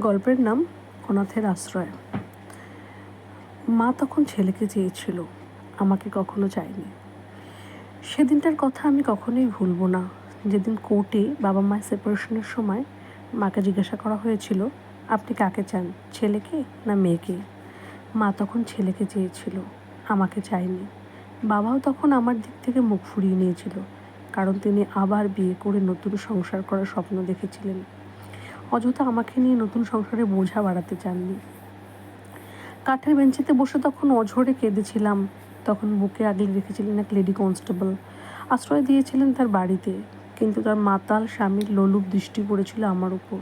গল্পের নাম অনাথের আশ্রয়। মা তখন ছেলেকে চেয়েছিল, আমাকে কখনো চায়নি। সেদিনটার কথা আমি কখনোই ভুলবো না। যেদিন কোর্টে বাবা মায়ের সেপারেশনের সময় মাকে জিজ্ঞাসা করা হয়েছিল, আপনি কাকে চান, ছেলেকে না মেয়েকে? মা তখন ছেলেকে চেয়েছিল, আমাকে চায়নি। বাবাও তখন আমার দিক থেকে মুখ ফুরিয়ে নিয়েছিল, কারণ তিনি আবার বিয়ে করে নতুন সংসার করার স্বপ্ন দেখেছিলেন। অযথা আমাকে নিয়ে নতুন সংসারে বোঝা বাড়াতে চাননি। কাঠের বেঞ্চিতে বসে তখন অঝরে কেঁদেছিলাম। তখন বুকে আগলে রেখেছিলেন এক লেডি কনস্টেবল। আশ্রয় দিয়েছিলেন তার বাড়িতে, কিন্তু তার মাতাল স্বামীর লোলুপ দৃষ্টি পড়েছিল আমার উপর।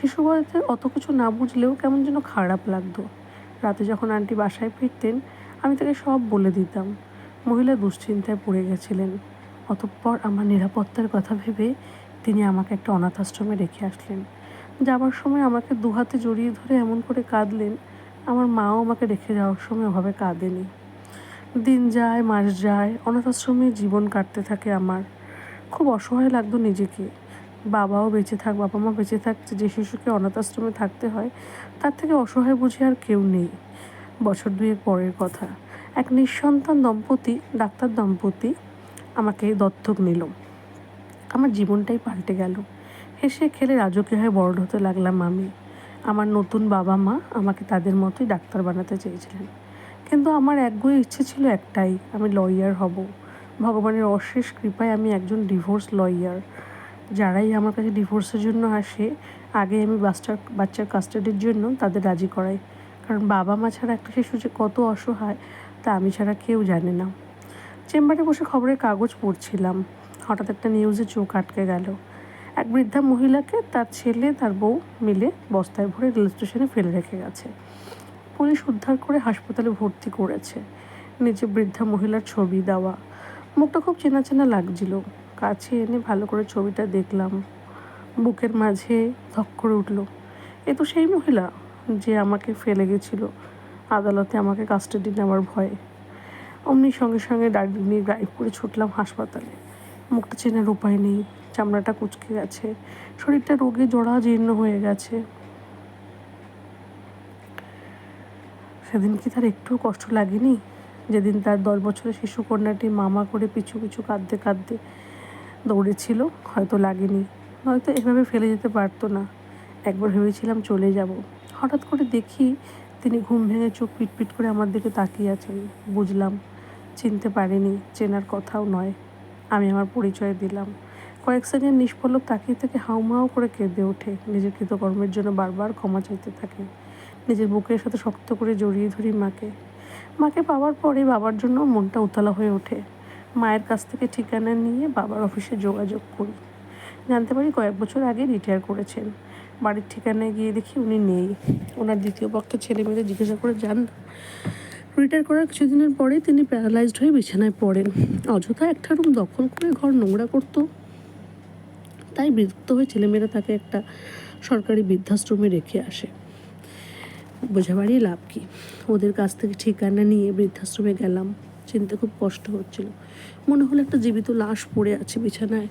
শিশু বয়সে অত কিছু না বুঝলেও কেমন যেন খারাপ লাগতো। রাতে যখন আন্টি বাসায় ফিরতেন, আমি তাকে সব বলে দিতাম। মহিলা দুশ্চিন্তায় পড়ে গেছিলেন। অতঃপর আমার নিরাপত্তার কথা ভেবে তিনি আমাকে একটা অনাথ আশ্রমে রেখে আসলেন। যাবার সময় আমাকে দুহাতে জড়িয়ে ধরে এমন করে কাঁদলেন, আমার মাও আমাকে রেখে যাওয়ার সময় ওভাবে কাঁদেনি। দিন যায়, মাস যায়, অনাথ আশ্রমে জীবন কাটতে থাকে আমার। খুব অসহায় লাগতো নিজেকে। বাবাও বেঁচে থাক বাবা মা বেঁচে থাকছে যে শিশুকে অনাথ আশ্রমে থাকতে হয়, তার থেকে অসহায় বুঝে আর কেউ নেই। বছর দুয়েক পরের কথা। এক নিঃসন্তান দম্পতি, ডাক্তার দম্পতি, আমাকে দত্তক নিল। আমার জীবনটাই পাল্টে গেল। হেসে খেলে রাজকীয় হয়ে বড় হতে লাগলাম আমি। আমার নতুন বাবা মা আমাকে তাদের মতোই ডাক্তার বানাতে চেয়েছিলেন। কিন্তু আমার একগুয়ে ইচ্ছে ছিল একটাই, আমি লয়ার হব। ভগবানের অশেষ কৃপায় আমি একজন ডিভোর্স লয়ার। যারাই আমার কাছে ডিভোর্সের জন্য আসে আগে আমি বাচ্চার বাচ্চার কাস্টাডির জন্য তাদের রাজি করাই। কারণ বাবা মা ছাড়া একটা শিশু যে কত অসহায়, তা আমি ছাড়া কেউ জানে না। চেম্বারে বসে খবরের কাগজ পড়ছিলাম। হঠাৎ একটা নিউজে চোখ আটকে গেল। এক বৃদ্ধা মহিলাকে তার ছেলে, তার বউ মিলে বস্তায় ভরে রেল স্টেশনে ফেলে রেখে গেছে। পুলিশ উদ্ধার করে হাসপাতালে ভর্তি করেছে। নিচে বৃদ্ধা মহিলার ছবি দেওয়া। মুখটা খুব চেনা চেনা লাগছিল। কাছে এনে ভালো করে ছবিটা দেখলাম। বুকের মাঝে ধক করে উঠল। এ তো সেই মহিলা যে আমাকে ফেলে গেছিল। আদালতে আমাকে কাস্টাডি নেওয়ার ভয়ে। অমনি সঙ্গে সঙ্গে গাড়ি নিয়ে ড্রাইভ করে ছুটলাম হাসপাতালে। মুখটা চেনার উপায় নেই। চামড়াটা কুচকে গেছে। শরীরটা রোগে জড়া জীর্ণ হয়ে গেছে। সেদিন কি তার একটুও কষ্ট লাগেনি? যেদিন তার দশ বছরের শিশু কন্যাটি মামা করে পিছু পিছু কাঁদতে কাঁদতে দৌড়েছিল, হয়তো লাগেনি। হয়তো এভাবে ফেলে যেতে পারতো না। একবার ভেবেছিলাম চলে যাব। হঠাৎ করে দেখি তিনি ঘুম ভেঙে চোখ পিটপিট করে আমার দিকে তাকিয়ে আছেন। বুঝলাম, চিনতে পারিনি, চেনার কথাও নয়। আমি আমার পরিচয় দিলাম। কয়েক সেকেন্ড নিষ্পল্লব তাকিয়ে থেকে হাউমাউ করে কেঁদে ওঠে। নিজের কৃতকর্মের জন্য বারবার ক্ষমা চাইতে থাকে। নিজের বুকের সাথে শক্ত করে জড়িয়ে ধরি মাকে। মাকে পাওয়ার পরে বাবার জন্য মনটা উতলা হয়ে ওঠে। মায়ের কাছ থেকে ঠিকানা নিয়ে বাবার অফিসে যোগাযোগ করি। জানতে পারি কয়েক বছর আগে রিটায়ার করেছেন। বাড়ির ঠিকানায় গিয়ে দেখি উনি নেই। ওনার দ্বিতীয় পক্ষের ছেলে মেয়েদের জিজ্ঞাসা করে যান। রিটায়ার করার কিছুদিনের পরেই তিনি প্যারালাইজড হয়ে বিছানায় পড়েন। অযথা একটা রুম দখল করে ঘর নোংরা করতো। তাই বিরক্ত হয়ে ছেলেমেয়েরা তাকে একটা সরকারি বৃদ্ধাশ্রমে রেখে আসে। বোঝা বাড়িয়ে লাভ কি? ওদের কাছ থেকে ঠিকানা নিয়ে বৃদ্ধাশ্রমে গেলাম। চিনতে খুব কষ্ট হচ্ছিল। মনে হলো একটা জীবিত লাশ পড়ে আছে বিছানায়।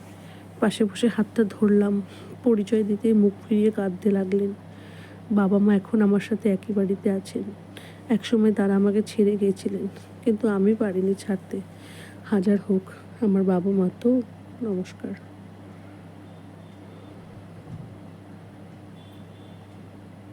পাশে বসে হাতটা ধরলাম। পরিচয় দিতে মুখ ফিরিয়ে কাঁদতে লাগলেন। বাবা মা এখন আমার সাথে একই বাড়িতে আছেন। একসময় তারা আমাকে ছেড়ে গিয়েছিলেন, কিন্তু আমি পারিনি ছাড়তে। হাজার হোক, আমার বাবা মা তো নমস্কার।